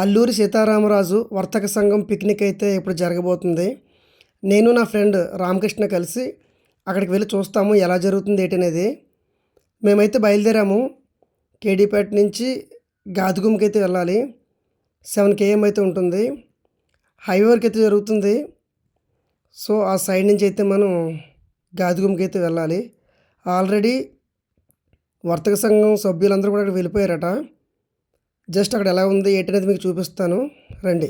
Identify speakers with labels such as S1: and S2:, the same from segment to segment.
S1: అల్లూరి సీతారామరాజు వర్తక సంఘం పిక్నిక్ అయితే ఇప్పుడు జరగబోతుంది. నేను నా ఫ్రెండ్ రామకృష్ణ కలిసి అక్కడికి వెళ్ళి చూస్తాము ఎలా జరుగుతుంది ఏంటి అనేది. మేమైతే బయలుదేరాము. కేడీపేట నుంచి గాదిగుమ్కి అయితే వెళ్ళాలి. సెవెన్ కేఎం అయితే ఉంటుంది. హైవే వరకు అయితే జరుగుతుంది. సో ఆ సైడ్ నుంచి అయితే మనం గాదిగుమ్కి అయితే వెళ్ళాలి. ఆల్రెడీ వర్తక సంఘం సభ్యులందరూ కూడా అక్కడ వెళ్ళిపోయారట. జస్ట్ అక్కడ ఎలా ఉంది ఏంటనేది మీకు చూపిస్తాను. రండి.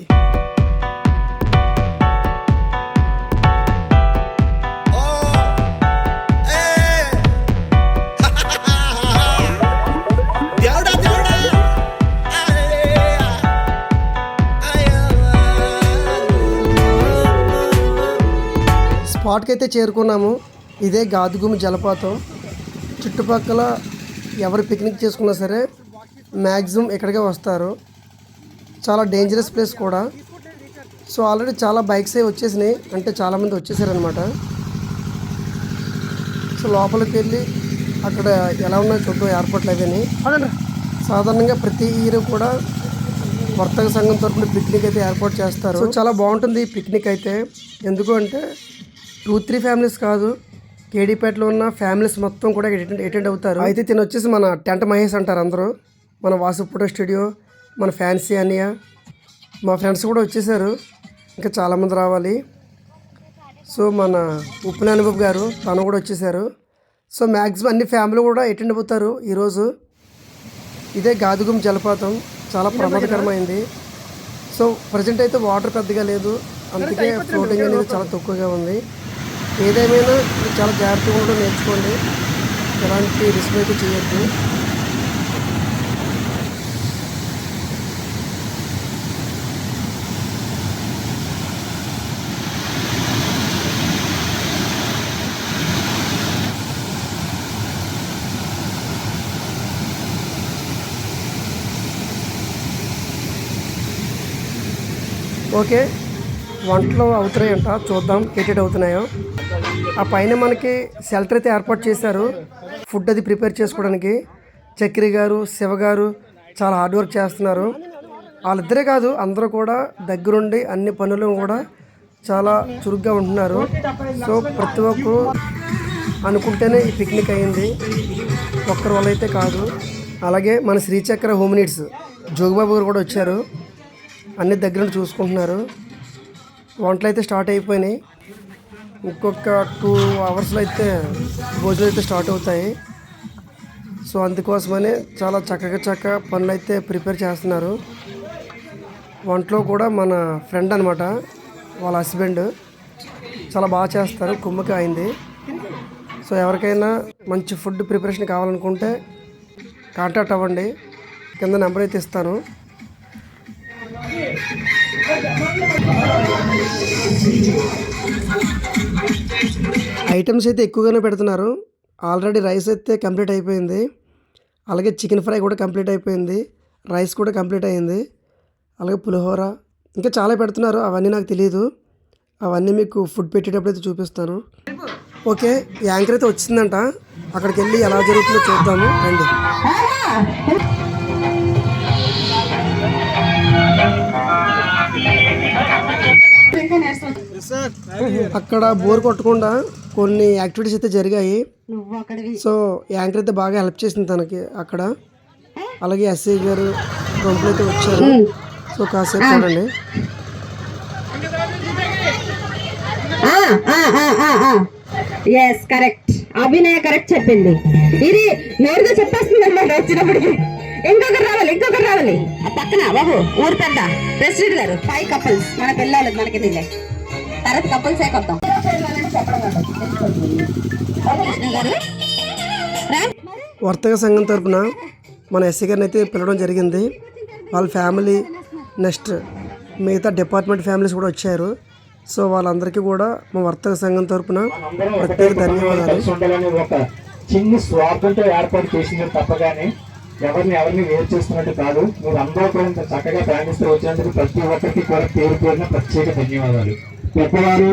S1: స్పాట్కి అయితే చేరుకున్నాము. ఇదే గాదుగుమి జలపాతం. చుట్టుపక్కల ఎవరు పిక్నిక్ చేసుకున్నా సరే మ్యాక్సిమం ఇక్కడికే వస్తారు. చాలా డేంజరస్ ప్లేస్ కూడా. సో ఆల్రెడీ చాలా బైక్స్ అవి వచ్చేసినాయి. అంటే చాలామంది వచ్చేసారనమాట సో లోపలికి వెళ్ళి అక్కడ ఎలా ఉన్నాయో చూద్దాం. ఎయిర్పోర్ట్లు అవన్నీ. సాధారణంగా ప్రతి ఇయర్ కూడా వర్తక సంఘం తరపున పిక్నిక్ అయితే ఏర్పాటు చేస్తారు. సో చాలా బాగుంటుంది ఈ పిక్నిక్ అయితే. ఎందుకు అంటే టూ త్రీ ఫ్యామిలీస్ కాదు. కేడీపేటలో ఉన్న ఫ్యామిలీస్ మొత్తం కూడా అటెండ్ అటెండ్ అవుతారు. అయితే తిని వచ్చేసి మన టెంట్ మహేష్ అంటారు అందరూ. మన వాసు ఫోటో స్టూడియో మన ఫ్యాన్సీ అన్నయ్య మా ఫ్రెండ్స్ కూడా వచ్చేసారు. ఇంకా చాలామంది రావాలి. సో మన ఉప్పునాని బాబు గారు తను కూడా వచ్చేసారు. సో మ్యాక్సిమం అన్ని ఫ్యామిలీ కూడా అటెండ్ అవుతారు ఈరోజు. ఇదే గాదుగుం జలపాతం చాలా ప్రమాదకరమైంది. సో ప్రజెంట్ అయితే వాటర్ పెద్దగా లేదు. అందుకే ఫ్లోటింగ్ అనేది చాలా తక్కువగా ఉంది. ఏదేమైనా చాలా జాగ్రత్తగా కూడా నేర్చుకోండి. ఎలాంటి రిస్క్ అయితే చేయొద్దు. ఓకే. వంటలు అవుతున్నాయంట చూద్దాం ఏటేట్ అవుతున్నాయో? ఆ పైన మనకి షెల్టర్ అయితే ఏర్పాటు చేశారు. ఫుడ్ అది ప్రిపేర్ చేసుకోవడానికి. చక్రి గారు శివ గారు చాలా హార్డ్ వర్క్ చేస్తున్నారు. వాళ్ళిద్దరే కాదు అందరూ కూడా దగ్గరుండి అన్ని పనులు కూడా చాలా చురుగ్గా ఉంటున్నారు. సో ప్రతి ఒక్కరు అనుకుంటేనే ఈ పిక్నిక్ అయింది. ఒక్కరి వల్ల అయితే కాదు. అలాగే మన శ్రీచక్ర హోమ్ నీడ్స్. జోగిబాబు గారు కూడా వచ్చారు. అన్ని దగ్గర చూసుకుంటున్నారు. వంటలు అయితే స్టార్ట్ అయిపోయినాయి. ఇంకొక టూ అవర్స్లో అయితే భోజనం అయితే స్టార్ట్ అవుతాయి. సో అందుకోసమనే చాలా చక్కగా చక్క పనులు అయితే ప్రిపేర్ చేస్తున్నారు. వంటలో కూడా మన ఫ్రెండ్ అనమాట వాళ్ళ హస్బెండ్ చాలా బాగా చేస్తారు. కుమ్మకి అయింది. సో ఎవరికైనా మంచి ఫుడ్ ప్రిపరేషన్ కావాలనుకుంటే కాంటాక్ట్ అవ్వండి. కింద నెంబర్ అయితే ఇస్తాను. ఐటమ్స్ అయితే ఎక్కువగానే పెడుతున్నారు. ఆల్రెడీ రైస్ అయితే కంప్లీట్ అయిపోయింది. అలాగే చికెన్ ఫ్రై కూడా కంప్లీట్ అయిపోయింది. రైస్ కూడా కంప్లీట్ అయింది. అలాగే పులిహోర ఇంకా చాలా పెడుతున్నారు. అవన్నీ నాకు తెలియదు అవన్నీ మీకు ఫుడ్ పెట్టేటప్పుడు అయితే చూపిస్తాను. ఓకే యాంకర్ అయితే వచ్చిందంట. అక్కడికి వెళ్ళి ఎలా జరుగుతుందో చూద్దాము. రండి. అక్కడ బోర్ కొట్టకుండా కొన్ని యాక్టివిటీస్ అయితే జరిగాయి. సో యాంకర్ అయితే బాగా హెల్ప్ చేసింది తనకి అక్కడ. అలాగే ఎస్ఐ గారు రొంపులు అయితే వచ్చారు. సో కాసేపు చూడండి.
S2: ఎస్ కరెక్ట్ అభినయ కరెక్ట్ చెప్పింది. ఇది నేరుగా చెప్పేస్తుంది అనమాట వచ్చినప్పటికి. ఇంకొకరు రావాలి ఇంకొకరు రావాలి. ఆ పక్కన బాబు ఊరు పెద్ద. ప్రెసిడెంట్ గారు ఫైవ్ కపుల్స్ మన పిల్లలు మనకి తెలియ తర్వాత కపుల్స్ ఏ కొత్తాం కృష్ణ గారు రా.
S1: వర్తక సంఘం తరపున మన ఎస్సీ గారిని అయితే పిలవడం జరిగింది. వాళ్ళ ఫ్యామిలీ నెక్స్ట్ మిగతా డిపార్ట్మెంట్ ఫ్యామిలీస్ కూడా వచ్చారు. సో వాళ్ళందరికీ కూడా మా వర్తక సంఘం తరపున ప్రత్యేక ధన్యవాదాలు.
S3: చిన్ని స్వార్థంతో ఏర్పాటు చేసింది తప్ప కానీ ఎవరిని ఎవరిని వేరు చేస్తున్నట్టు కాదు. మీరు అందరూ కూడా చక్కగా ప్రయాణిస్తూ వచ్చినందుకు ప్రతి ఒక్కరికి కూడా పేరు పేరున ప్రత్యేక ధన్యవాదాలు. గొప్పవారు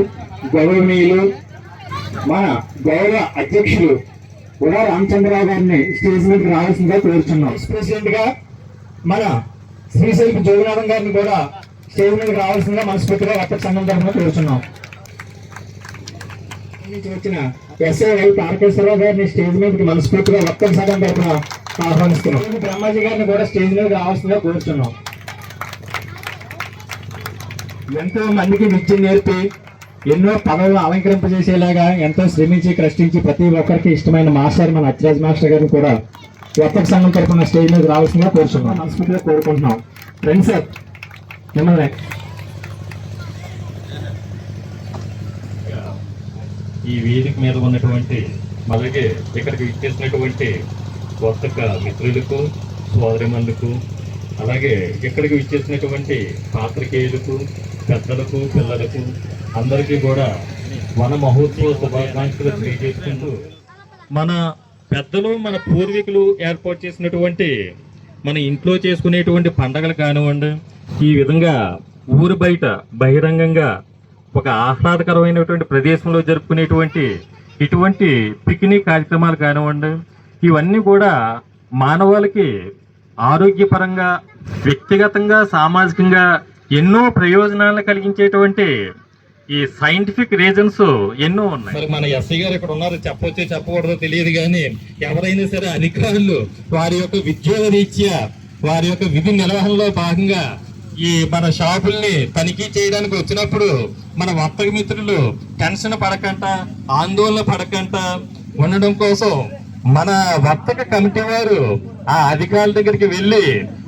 S3: గౌరవనీయులు మన గౌరవ అధ్యక్షులు ఉడా రామచంద్రరావు గారిని స్టేజ్ మీదకి రావాల్సిందిగా కోరుచున్నాం. ప్రెసిడెంట్గా మన శ్రీశైలి జోగినాథం గారిని కూడా స్టేజ్ మీదకి రావాల్సిందిగా మనస్ఫూర్తిగా వర్తక సంఘం తరఫున కోరుచున్నాం. వచ్చిన ఎస్ఐ తారకేశ్వరరావు గారిని స్టేజ్ మీదకి మనస్ఫూర్తిగా వర్తక సంఘం తరఫున ఆహ్వానిస్తున్నాం. బ్రహ్మాజీ గారిని కూడా స్టేజ్ మీదకి రావాల్సిందిగా కోరుచున్నాం. ఎంతో మందికి విద్య నేర్పి ఎన్నో పదవులు అలంకరింపజేసేలాగా ఎంతో శ్రమించి కష్టించి ప్రతి ఒక్కరికి ఇష్టమైన మాస్టర్ మన అచ్రాజ్ మాస్టర్ గారిని కూడా వర్తక సంఘం తరపున స్టేజ్ మీద రావాల్సిందిగా కోరుతున్నాం మనస్ఫూర్తిగా కోరుకుంటున్నాం. ఫ్రెండ్స్ సార్ మిమ్మల్ని
S4: ఈ వేదిక మీద ఉన్నటువంటి అలాగే ఇక్కడికి ఇచ్చేసినటువంటి వర్తక మిత్రులకు సోదరిమణులకు అలాగే ఇక్కడికి ఇచ్చేసినటువంటి పాత్రికేయులకు పెద్దలకు పిల్లలకు అందరికీ కూడా వన మహోత్సవ శుభాకాంక్షలు తెలియజేసుకుంటూ మన పెద్దలు మన పూర్వీకులు ఏర్పాటు చేసినటువంటి మన ఇంట్లో చేసుకునేటువంటి పండగలు కానివ్వండి ఈ విధంగా ఊరు బయట బహిరంగంగా ఒక ఆహ్లాదకరమైనటువంటి ప్రదేశంలో జరుపుకునేటువంటి ఇటువంటి పిక్నిక్ కార్యక్రమాలు కానివ్వండి ఇవన్నీ కూడా మానవాళికి ఆరోగ్యపరంగా వ్యక్తిగతంగా సామాజికంగా ఎన్నో ప్రయోజనాలను కలిగించేటువంటి ఈ సైంటిఫిక్ రీజన్స్ ఎన్నో ఉన్నాయి. మరి మన ఎస్సీ గారు ఇక్కడ ఉన్నారు చెప్పొచ్చో చెప్పకూడదో తెలియదు కానీ ఎవరైనా సరే అధికారులు వారి యొక్క విద్యోగ రీత్యా వారి యొక్క విధి నిర్వహణలో భాగంగా ఈ మన షాపుల్ని తనిఖీ చేయడానికి వచ్చినప్పుడు మన వర్తక మిత్రులు టెన్షన్ పడకంట ఆందోళన పడకంట ఉండడం కోసం మన వర్తక కమిటీ వారు ఆ అధికారుల దగ్గరికి వెళ్ళి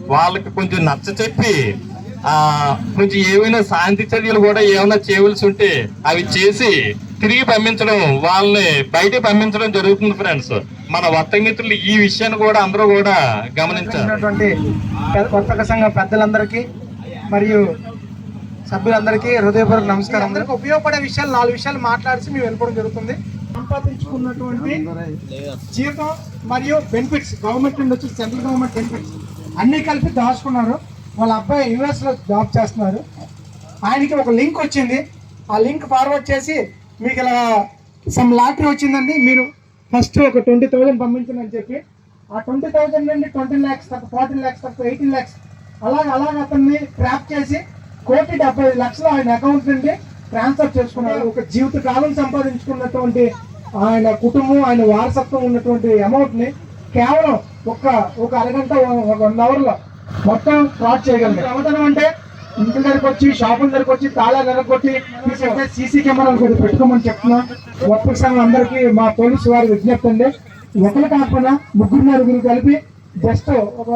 S4: వాళ్ళకి కొంచెం నచ్చ చెప్పి ఆ కొంచెం ఏమైనా శాంతి చర్యలు కూడా ఏమైనా చేయవలసి ఉంటే అవి చేసి తిరిగి పంపించడం వాళ్ళని బయట పంపించడం జరుగుతుంది ఫ్రెండ్స్. మన వర్తక మిత్రులు ఈ విషయాన్ని కూడా అందరూ కూడా
S5: పె- వర్తక సంఘం పెద్దలందరికీ మరియు సభ్యులందరికీ హృదయపూర్వక నమస్కారం. అందరికీ ఉపయోగపడే విషయాలు నాలుగు విషయాలు మాట్లాడిసి మేము వెళ్ళిపోవడం జరుగుతుంది. సంపాదించుకున్నటువంటి జీతం మరియు బెనిఫిట్స్ గవర్నమెంట్ నుండి వచ్చి సెంట్రల్ గవర్నమెంట్ బెనిఫిట్స్ అన్ని కలిపి దాచుకున్నారు. వాళ్ళ అబ్బాయి యూఎస్లో జాబ్ చేస్తున్నారు. ఆయనకి ఒక లింక్ వచ్చింది. ఆ లింక్ ఫార్వర్డ్ చేసి మీకు ఇలా సమ్ లాటరీ వచ్చిందండి. మీరు ఫస్ట్ ఒక ట్వంటీ థౌజండ్ పంపించండి అని చెప్పి. ఆ ట్వంటీ థౌజండ్ నుండి ట్వంటీ ల్యాక్స్ తప్ప ఫార్టీన్ ల్యాక్స్ తప్ప ఎయిటీన్ ల్యాక్స్ అలాగ అలాగ అతన్ని ట్రాప్ చేసి కోటి డెబ్బై ఐదు లక్షలు ఆయన అకౌంట్ నుండి ట్రాన్స్ఫర్ చేసుకున్నారు. ఒక జీవిత కాలం సంపాదించుకున్నటువంటి ఆయన కుటుంబం ఆయన వారసత్వం ఉన్నటువంటి అమౌంట్ని కేవలం ఒక ఒక అరగంట ఒక వన్ అవర్లో మొత్తం ఫ్రాడ్ చేయగలిగారు. అవతరం అంటే ఇంటి దగ్గరకు వచ్చి షాపుల దగ్గరకు వచ్చి తాళాలు ఎరగొట్టి తీసుకెళ్తే సీసీ కెమెరాలు కూడా పెట్టుకోమని చెప్తున్నాం. వర్తక సంఘం అందరికీ మా పోలీసు వారి విజ్ఞప్తి అండి. ఒకరు కాకుండా ముగ్గురు నలుగురు కలిపి జస్ట్ ఒక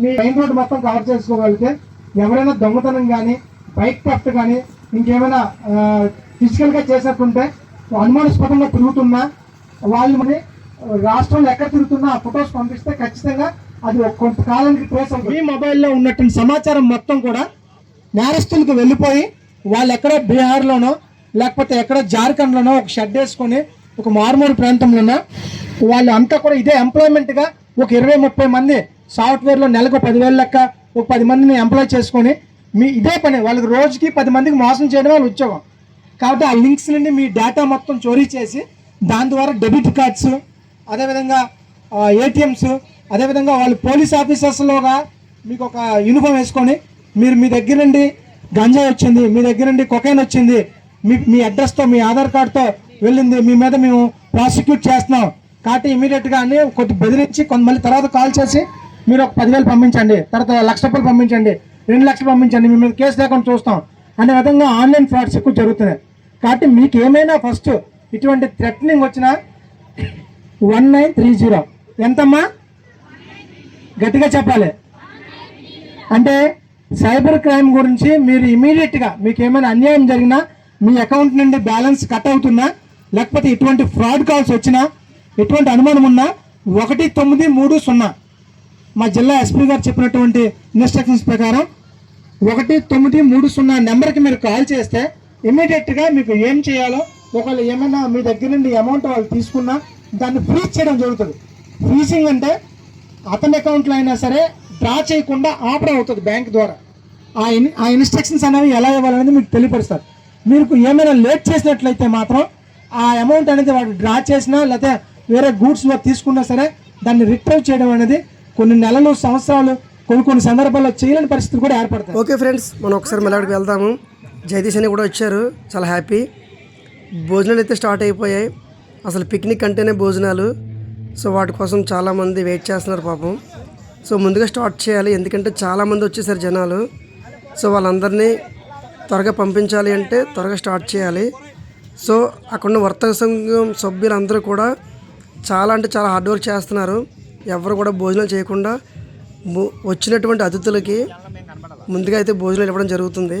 S5: మీ మెయిన్ రోడ్ మొత్తం కవర్ చేసుకోగలిగితే ఎవరైనా దొంగతనం కానీ బైక్ థెఫ్ట్ కానీ ఇంకేమైనా ఫిజికల్గా చేసినట్టుంటే అనుమానాస్పదంగా తిరుగుతున్నా వాళ్ళు రాష్ట్రంలో ఎక్కడ తిరుగుతున్నా ఆ ఫొటోస్ పంపిస్తే ఖచ్చితంగా అది కొంతకాలానికి ట్రేస్ మీ మొబైల్లో ఉన్నటువంటి సమాచారం మొత్తం కూడా నేరస్తులకు వెళ్ళిపోయి వాళ్ళు ఎక్కడో బీహార్లోనో లేకపోతే ఎక్కడో జార్ఖండ్లోనో ఒక షెడ్ వేసుకొని ఒక మారుమూరు ప్రాంతంలోనో వాళ్ళు అంతా కూడా ఇదే ఎంప్లాయ్మెంట్గా ఒక ఇరవై ముప్పై మంది సాఫ్ట్వేర్లో నెలకు పదివేల లెక్క ఒక పది మందిని ఎంప్లాయ్ చేసుకొని మీ ఇదే పని వాళ్ళకి రోజుకి పది మందికి మోసం చేయడం వాళ్ళ ఉద్యోగం. కాబట్టి ఆ లింక్స్ నుండి మీ డేటా మొత్తం చోరీ చేసి దాని ద్వారా డెబిట్ కార్డ్స్ అదేవిధంగా ఏటీఎంస్ అదేవిధంగా వాళ్ళు పోలీస్ ఆఫీసర్స్లోగా మీకు ఒక యూనిఫామ్ వేసుకొని మీరు మీ దగ్గర నుండి గంజాయి వచ్చింది మీ దగ్గర నుండి కొకైన్ వచ్చింది మీ మీ అడ్రస్తో మీ ఆధార్ కార్డ్తో వెళ్ళింది మీ మీద మేము ప్రాసిక్యూట్ చేస్తున్నాం. కాబట్టి ఇమీడియట్గా అని కొద్ది బెదిరించి మళ్ళీ తర్వాత కాల్ చేసి మీరు ఒక పదివేలు పంపించండి తర్వాత లక్ష రూపాయలు పంపించండి రెండు లక్షలు పంపించండి మీ మీద కేసు లేకుండా చూస్తాం. అనే విధంగా ఆన్లైన్ ఫ్రాడ్స్ ఎక్కువ జరుగుతున్నాయి. కాబట్టి మీకు ఏమైనా ఫస్ట్ ఇటువంటి థ్రెటనింగ్ వచ్చినా వన్ నైన్ త్రీ జీరో ఎంతమ్మా? గట్టిగా చెప్పాలి. అంటే సైబర్ క్రైమ్ గురించి మీరు ఇమీడియట్గా మీకు ఏమైనా అన్యాయం జరిగినా మీ అకౌంట్ నుండి బ్యాలెన్స్ కట్ అవుతున్నా లేకపోతే ఇటువంటి ఫ్రాడ్ కాల్స్ వచ్చినా ఎటువంటి అనుమానం ఉన్నా ఒకటి తొమ్మిది మూడు సున్నా. మా జిల్లా ఎస్పీ గారు చెప్పినటువంటి ఇన్స్ట్రక్షన్స్ ప్రకారం ఒకటి తొమ్మిది మూడు సున్నా నెంబర్కి మీరు కాల్ చేస్తే ఇమీడియట్గా మీకు ఏం చేయాలో ఒకవేళ ఏమైనా మీ దగ్గర నుండి అమౌంట్ వాళ్ళు తీసుకున్నా దాన్ని ఫ్రీజ్ చేయడం జరుగుతుంది. ఫ్రీజింగ్ అంటే అతని అకౌంట్లో అయినా సరే డ్రా చేయకుండా ఆపడం అవుతుంది బ్యాంక్ ద్వారా. ఆ ఇన్ ఆ ఇన్స్ట్రక్షన్స్ అనేవి ఎలా ఇవ్వాలనేది మీకు తెలియపరుస్తారు. మీరు ఏమైనా లేట్ చేసినట్లయితే మాత్రం ఆ అమౌంట్ అనేది వాడు డ్రా చేసినా లేకపోతే వేరే గూడ్స్లో తీసుకున్నా సరే దాన్ని రిట్రైవ్ చేయడం అనేది కొన్ని నెలలు సంవత్సరాలు కొన్ని కొన్ని సందర్భాల్లో చేయలేని పరిస్థితులు కూడా ఏర్పడతాయి.
S1: ఓకే ఫ్రెండ్స్ మనం ఒకసారి మెలాడికి వెళ్దాము. జగదీష్ అని కూడా వచ్చారు. చాలా హ్యాపీ భోజనాలు అయితే స్టార్ట్ అయిపోయాయి. అసలు పిక్నిక్ అంటేనే భోజనాలు. సో వాటి కోసం చాలామంది వెయిట్ చేస్తున్నారు పాపం. సో ముందుగా స్టార్ట్ చేయాలి. ఎందుకంటే చాలామంది వచ్చేసారు జనాలు. సో వాళ్ళందరినీ త్వరగా పంపించాలి అంటే త్వరగా స్టార్ట్ చేయాలి. సో అక్కడున్న వర్తక సంఘం సభ్యులందరూ కూడా చాలా అంటే చాలా హార్డ్ వర్క్ చేస్తున్నారు. ఎవరు కూడా భోజనం చేయకుండా వచ్చినటువంటి అతిథులకి ముందుగా అయితే భోజనాలు ఇవ్వడం జరుగుతుంది.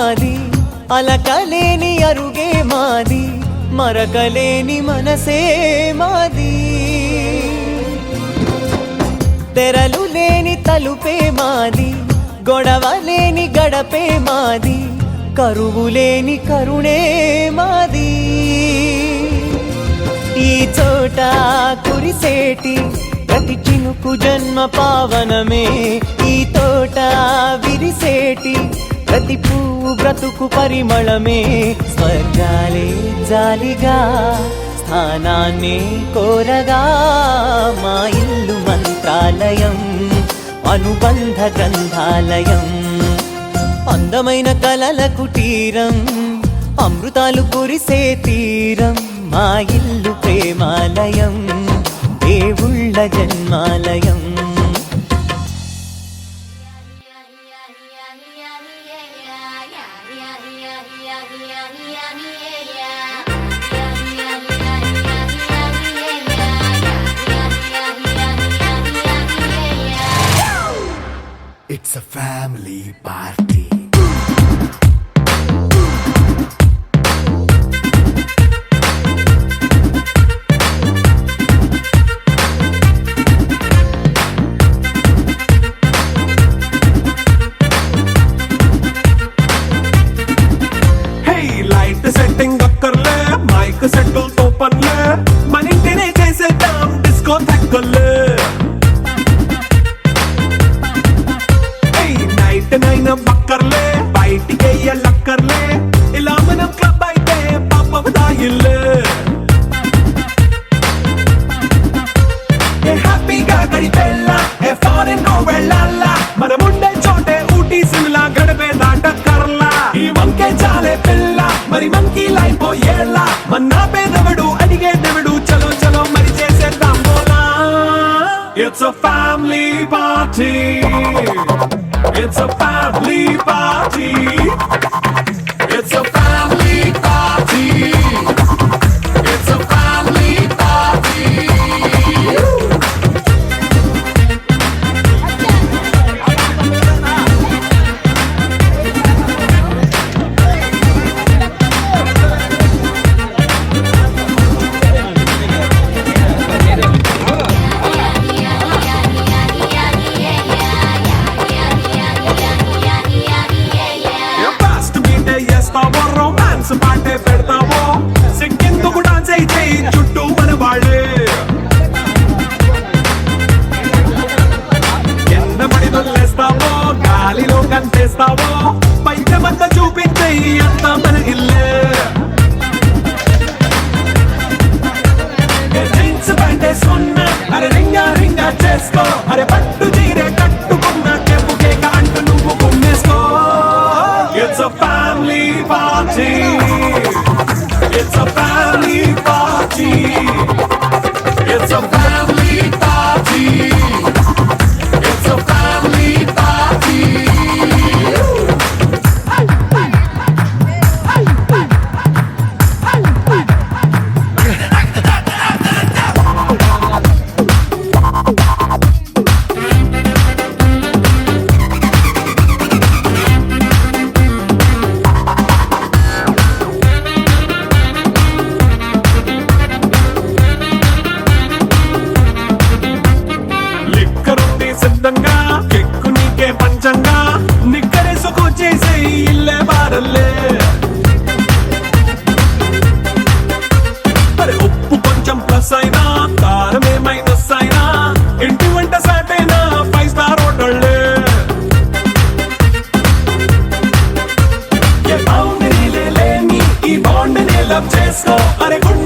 S6: మాది. అలకలేని అరుగే మాది. మరకలేని మనసే మాది. తెరలు లేని తలుపే మాది. గొడవ లేని గడపే మాది. కరువు లేని కరుణే మాది. ఈ చోట కురిసేటి ప్రతి చినుకు జన్మ పావనమే. ఈ తోట విరిసేటి ప్రతి పువ్వు బ్రతుకు పరిమళమే. స్వర్గాలే జాలిగా స్థానాన్ని కోరగా. మా ఇల్లు మంత్రాలయం అనుబంధ గ్రంథాలయం. అందమైన కలల కుటీరం అమృతాలు కురిసే తీరం. మా ఇల్లు ప్రేమాలయం దేవుళ్ళ జన్మాలయం.
S7: It's a family party.
S8: party. It's a family party. let's
S9: go. Are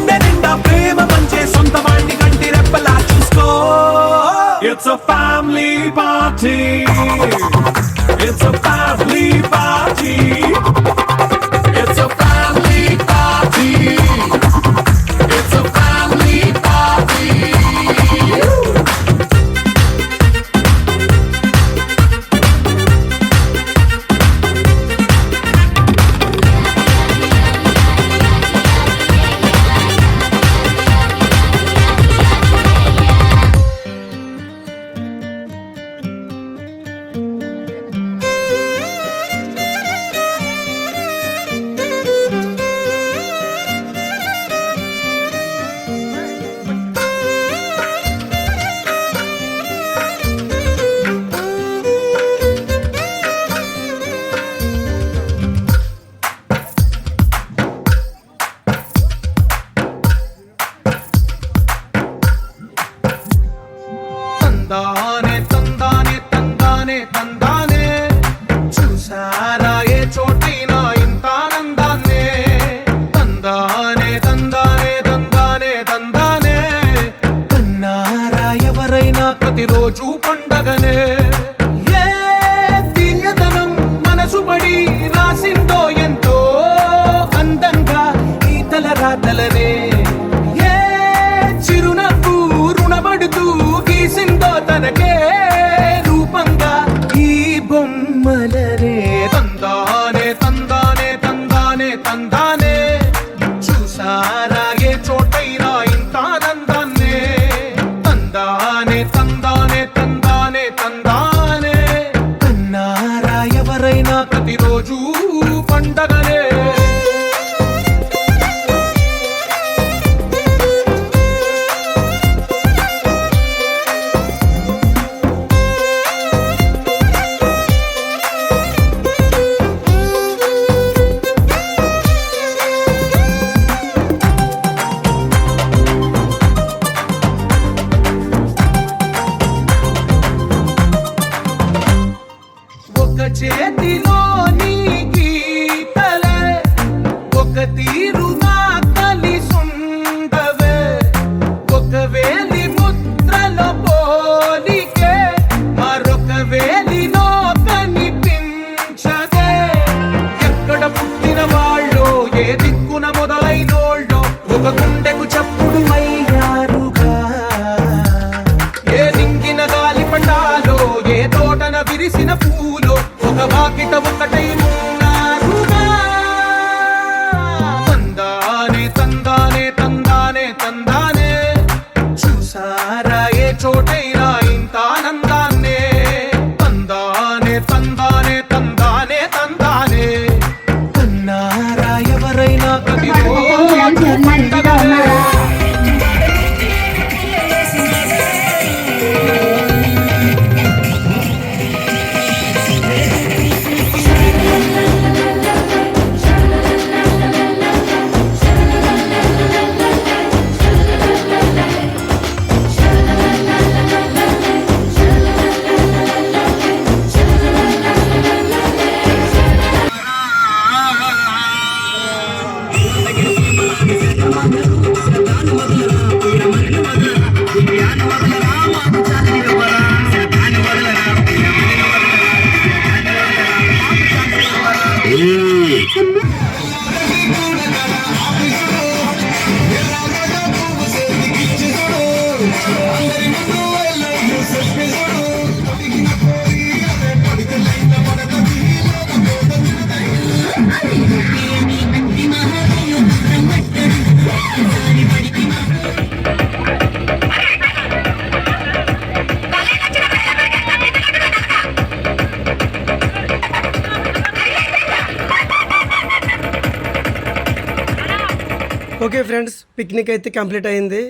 S9: picnic అయితే కంప్లీట్ అయింది.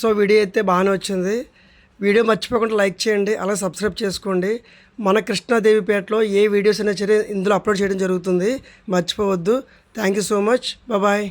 S9: సో వీడియో అయితే బాగానే వచ్చింది. వీడియో మర్చిపోకుండా లైక్ చేయండి అలాగే సబ్స్క్రైబ్ చేసుకోండి. మన కృష్ణాదేవిపేటలో ఏ వీడియోస్ అయినా సరే ఇందులో అప్లోడ్ చేయడం జరుగుతుంది. మర్చిపోవద్దు. Thank you so much. Bye.